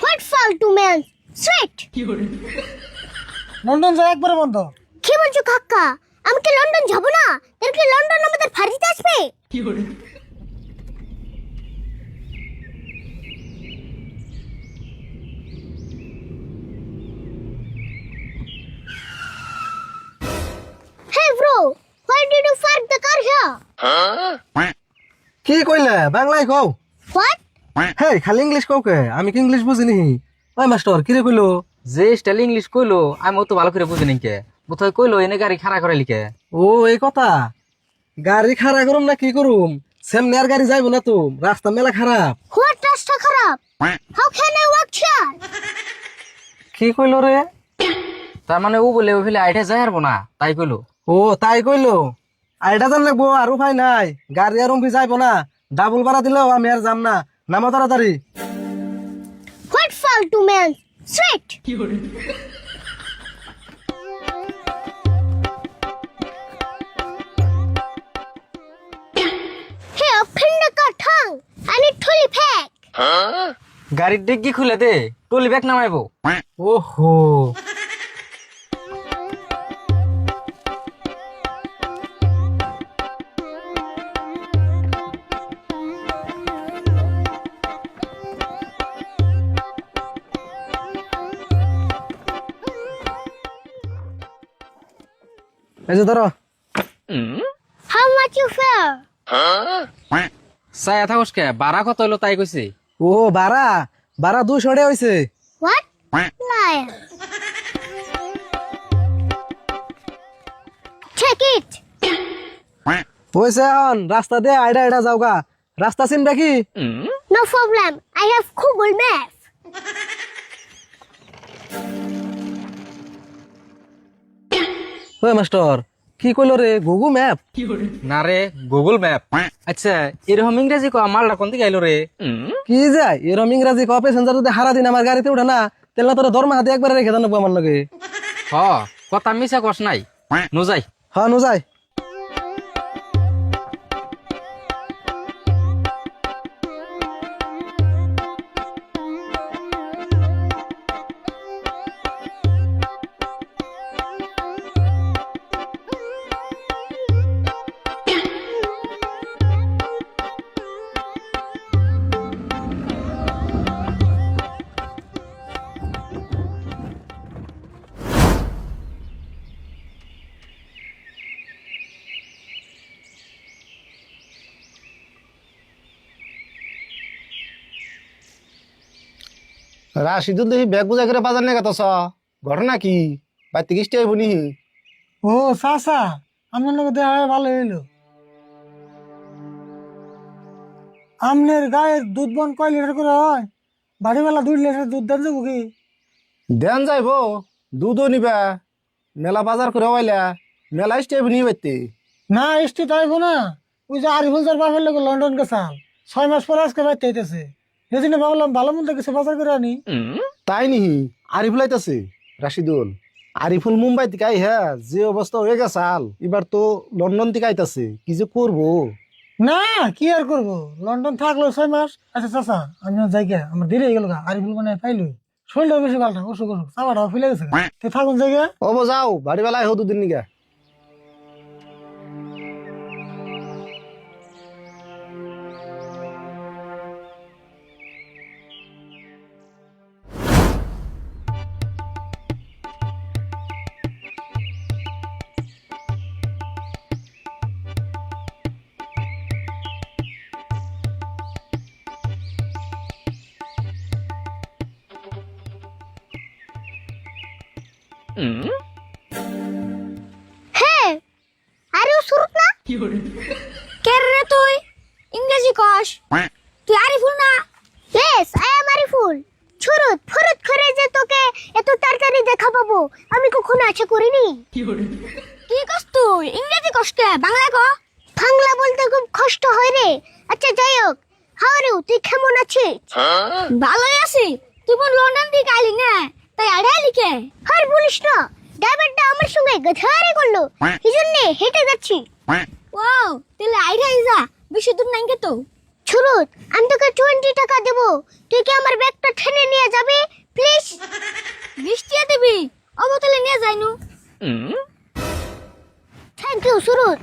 What ফালতু man sweet London যায় একবারে বন্ধ। কি বলছো কাকা? আমি কি লন্ডন যাব না? তাহলে কি লন্ডন আমাদের ফাঁড়িতে আসবে? Hey bro, why did you park the car here? কি কইলে? বাংলায় কও। What? হে খালি ইংলিশ কও কে? আমি কি ইংলিশ বুঝিনি? ওই মাস্টার কি রে কইলো? যে স্টাইল ইংলিশ কইলো আমি অত ভালো করে বুঝি নাকি বোধহয় কইলো এনে গাড়ি খাড়া করে লিখে। ও এই কথা? গাড়ি খাড়া করুম না কি করুম? সেমনি আর গাড়ি যাইবো না তো রাস্তা মেলা খারাপ। What রাস্তা খারাপ? How can I walk here? কি কইলো রে? তার মানে ও বলে ফেলে আইটে যায় হারবো না তাই কইলো। ও তাই কইলো? আইটা জান লাগবো আর উপায় নাই। গাড়ি আর যাইবো না। ডাবল ভাড়া দিলেও আমি আর যাম না। নামা তাড়াতাড়ি। What fall to mail? Sweet. হে অফিন্ড কাঠং আমি ঠুলি ফেক গাড়ির ডিগ্গি খুলে দে টুলি ব্যাগ নামাইবো। ওহো। এই যে ধরো। How much you fare? চাই থাকস কে? বারা কত হইল তাই কইছে? ও বারা। বারা দুশো টাকা হয়েছে What? Liar. Take it. হয়েছে এখন। রাস্তা দিয়ে আইডা আইডা যাওগা। রাস্তা চিনবে কি? No problem. I have Google Maps. ওই মাস্টার? কি কইলো রে? গুগল ম্যাপ না রে গুগল ম্যাপ আচ্ছা এরকম ইংরেজি কো মালটা কোন দিকে আইলো রে? কি যায় এরম ইংরেজি ক প্যাসেঞ্জার যদি হারা দিন আমার গাড়িতে উঠে না তাহলে তোর দরমা হাতে একবার রেখে দেন আমার লগে। হ কথা মিছা কস নাই। নু যাই হ্যাঁ নু যাই রাশিদুল দেখি ব্যাগ বুঝা করে বাজার নিয়ে গেছ ঘটনা কি? বাড়িতে আইব নি? ও চাচা আপনার লগে দেখা হয়ে ভালো হইল। আমনের গায়ের দুধ বন কয় লিটার করে হয়? বাড়িওয়ালা দুই লিটার দুধ দেন যাব কি? দেন যাইব দুধও নিবা। মেলা বাজার করে হইলা মেলা ইস্টি আইব নি না এসটি তাইব না। ওই যে আরিফুল বাপের লোক লন্ডন গেছাল ছয় মাস পর আজকে বাইতে হইতেছে সেদিন ভাবলাম ভালো মন্দ কিছু বাজার করে আনি। তাই নিহি আরিফুল আইতাছে রাশিদুল। আরিফুল মুম্বাই থেকে আই হ্যাঁ যে অবস্থা হয়ে গেছে আল এবার তো লন্ডন থেকে আইতাছে কি যে করব? না কি আর করব? লন্ডন থাকল ছয় মাস। আচ্ছা চাচা আমি যাই গে আমার দেরি হয়ে গেল গা আরিফুল মানে পাইলই। শরীরটাও বেশি ভালো না অসুখ অসুখ চাপাটাও ফেলে গেছে গা। তো থাকুন জায়গা অব যাও বাড়ি বেলায় হো দুদিন নিগা। হে আরে ও সুরত না? কে রে তুই? ইংরেজি কস। তুই আরিফুল না? Yes I am Ariful. ছুরুত ফুরুত করে যে তোকে এত তাড়াতাড়ি দেখা পাবো আমি কখনো আশা করিনি। কি কস তুই? ইংরেজি কস কে? বাংলা ক? বাংলা বলতে খুব কষ্ট হয় রে। আচ্ছা যাই হোক। হাওরে তুই কেমন আছিস? ভালোই আছি। তুই বোন লন্ডন থেকে আইলি না? তাই আড়াই লিখে আর বলিস না ড্রাইভারটা আমার সঙ্গে গধারে করল। এই জন্যে হেঁটে যাচ্ছি। ওয়াও তাহলে আইডা ইজা বেশি দূর নাই তো। সুরত আমি তোকে টোয়েন্টি টাকা দেবো। তুই কি আমার ব্যাগটা ঠেনে নিয়ে যাবি? প্লিজ বিশ টাকা দিবি অবতলে নিয়ে যাইনু। থ্যাংক ইউ সুরত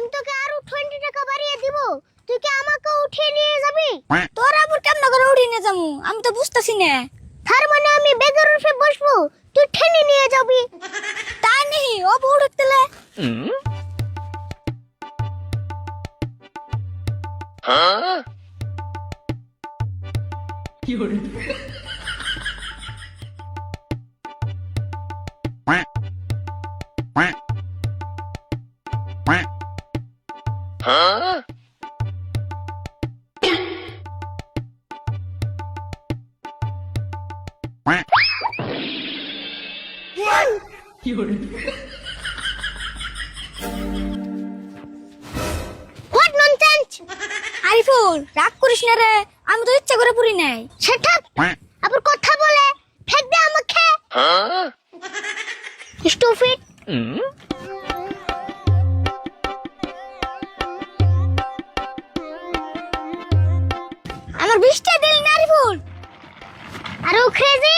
আমি তোকে আরও টোয়েন্টি টাকা বাড়িয়ে দিব। তুই কি আমাকে উঠিয়ে নিয়ে যাবি? তোর আবার কেমন করে উঠিয়ে নিয়ে যাব? আমি তো বুঝতেছি না। তার মানে আমি বেগের উঠে বসবো? তুই ঠেনে নিয়ে যাবি। তা নেই ও বউড় তেলে হোয়াট ননসেন্স আরিফুল, রাগ করিস না রে। আমি তো ইচ্ছা করে পুরি নাই। সেটা আবার কথা বলে ফেক দে আমাকে স্টুপিড আমার বিশটা দিল না, আরিফুল। আরও crazy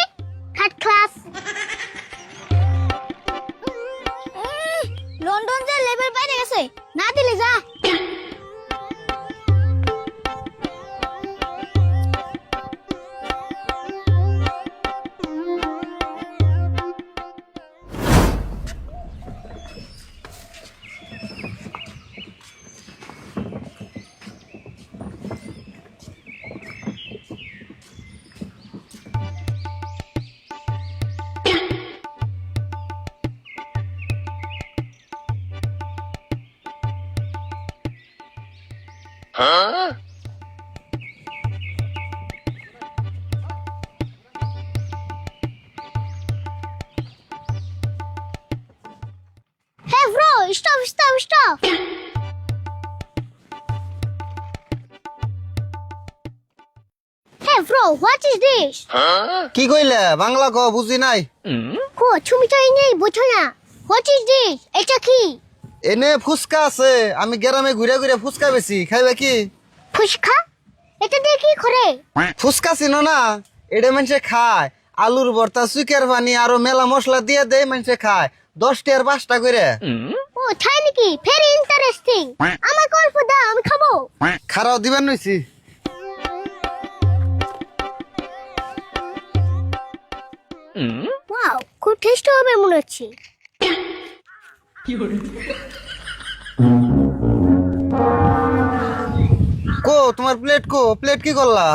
Hey bro, stop, stop, stop. Hey bro, what is this? কি কইলে বাংলা ক বুঝি নাই কো তুমি তো ইংরেজি বোঝো না হোয়াট ইজ দিস এটা কি এনে ফুচকা আছে আমি গ্রামে ঘুরে ঘুরে ফুচকা বেশি খাইবা কি? ফুচকা? এটা দিয়ে কি করে? ফুচকা চিনো না এটা মানুষে খায় আলুর ভর্তা চুকের পানি আরও মেলা মশলা দিয়ে দেয় মানুষে খায় দশ টিয়ার পাঁচটা করে। ও তাই নাকি? ভেরি ইন্টারেস্টিং আমার গল্প দাও আমি খাব। খারাপ দিবেন নইছি। ওয়াও খুব টেস্ট হবে মনে হচ্ছে। কো তোমার প্লেট কো? প্লেট কি করলা?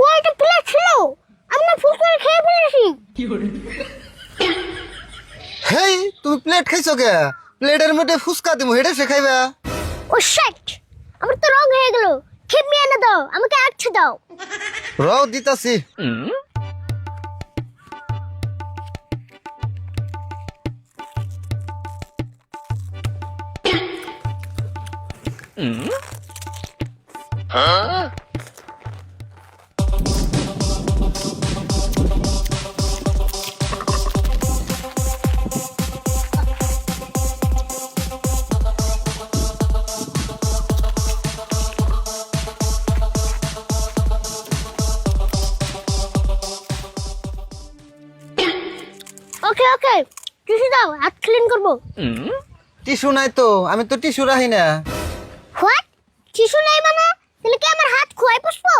ও একটা প্লেট ছিল। আমি না ফুচকা খেয়ে ফেলেছি। হেই তুমি প্লেট খাইছো কে? প্লেটের মধ্যে ফুচকা দিমু হেডে সে খাইবা। ও শিট আমার তো রং হয়ে গেল। খিদমি এনে দাও আমাকে আচ্ছা দাও। রও দিতাছি। ওকে ওকে টিস্যু দাও হাত ক্লিন করব। টিস্যু নাই তো আমি তো টিস্যু রাখি না। হোয়াট টিস্যু নাই মানে? তাহলে কি আমার হাত খোয়াই পুষবো?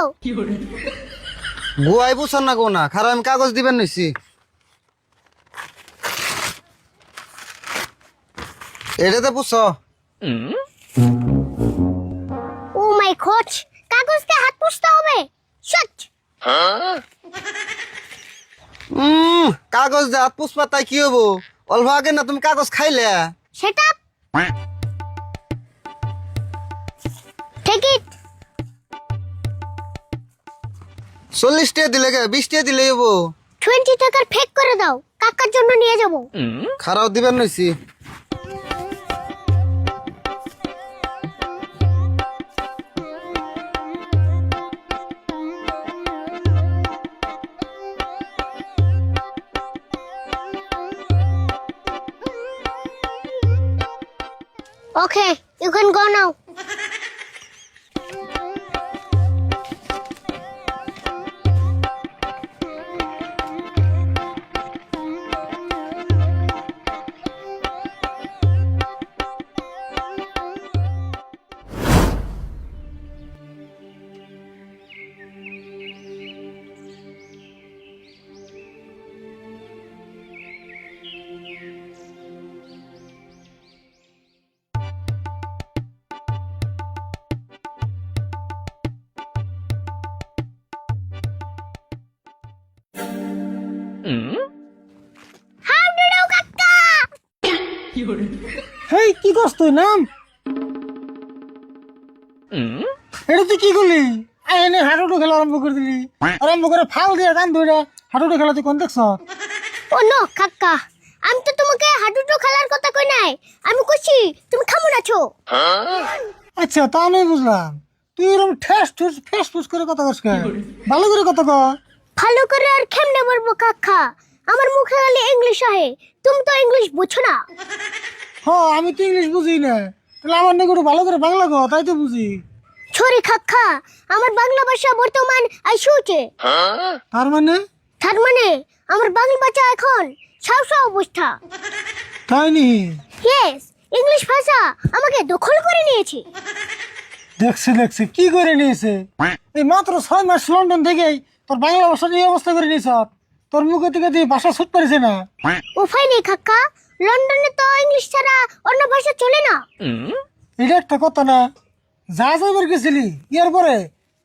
গুয়াই বুঝান না গো না খারাপ আমি কাগজ দিবেন নইছি এটাতে পুষ ও মাই গড কাগজ দিয়ে হাত পুষতে হবে। উম কাগজ দে হাত পুষপা তাই কি হব? অল্প আগে না তুমি কাগজ খাইলে? সেট চল্লিশ টাকা দিলে গে বিশ টাকা দিলে যাব টোয়েন্টি টাকার ফেক করে দাও। কাকার জন্য নিয়ে যাব। খারাপ দিবেন নইছি Okay, you can go now. হেই তুই নাম? এটা তুই কি করলি? আই এনে হাঁটুটু খেলা আরম্ভ করে দিলি। আরম্ভ করে ফাল দিয়ে গান ধরে হাঁটুটু খেলা তুই কোন দেখছ? ও নো কাকা আমি তো তোমাকে হাডুডু খেলার কথা কই নাই। আমি কইছি তুমি কেমন আছো আচ্ছা তা আমি বুঝলাম। তুই এরকম ঠেস ঠুস ফেস ফুস করে কথা কস কেন? ভালো করে কথা কর ভালো করে আর কেমনে বলব কাকা? আমার মুখে খালি ইংলিশ আহে। তুমি তো ইংলিশ বুঝো না। হ্যাঁ আমি তো ইংলিশ বুঝি না। তাহলে আমার নাকি একটু ভালো করে বাংলা কর তাই তো বুঝি। ছড়ি কাকা আমার বাংলা ভাষা বর্তমান আইসুছে তার মানে? তার মানে আমার বাংলা ভাষা এখন সাউসা অবস্থা। তাই নি? ইয়েস ইংলিশ ভাষা আমাকে দখল করে নিয়েছে। দেখছি দেখছি কি করে নিয়েছে? এই মাত্র ছয় মাস লন্ডন থেকেই তোর বাংলা ভাষার এই অবস্থা করে নিয়েছ। তোর মুখে থেকে তুই ভাষা ছুট পারিছে না উপায় নেই কাকা লন্ডনে তো ইংলিশ ছাড়া অন্য ভাষা চলে না। এটা একটা কথা না। যা যাইবার গেছিলি ইয়ার পরে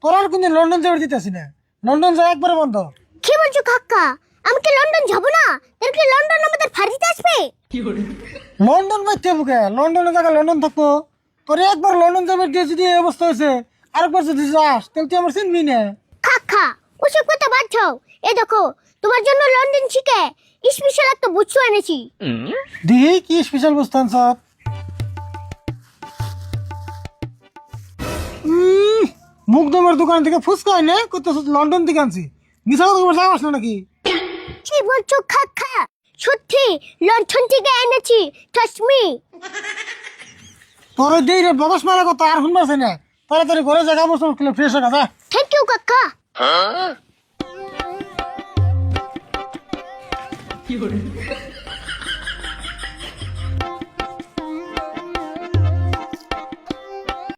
তোর আর কোনদিন লন্ডন যাবার দিতেছি না। লন্ডন যা একবারে বন্ধ। কি বলছো কাকা? আমি কি লন্ডন যাব না? তাহলে কি লন্ডন আমাদের ফাঁড়িতে আসবে? লন্ডন বাইতে বুকে লন্ডনে জায়গা লন্ডন থাকব। তোর একবার লন্ডন যাবার দিয়ে যদি এই অবস্থা হয়েছে আরেকবার যদি যাস তাহলে তুই আমার চিনবি না। কাকা ওসব কথা বাদ দাও। এ দেখো তোমার জন্য লন্ডন শিখে স্পেশাল একটা বুচ্ছু এনেছি। দিহি কি স্পেশাল বুঝতাম সব মুখদমের দোকান থেকে ফুচকা এনে কত লন্ডন থেকে আনছি। মিশা কথা বলতে যাওয়াস না নাকি? কি বলছো কাকা সত্যি লন্ডন থেকে এনেছি ট্রাস্ট মি তোর দেই রে বদস মারা কথা আর শুনবার না। তাড়াতাড়ি ঘরে জায়গা বসে ফ্রেশ হয়ে যা। থ্যাংক ইউ কাকা। কি করে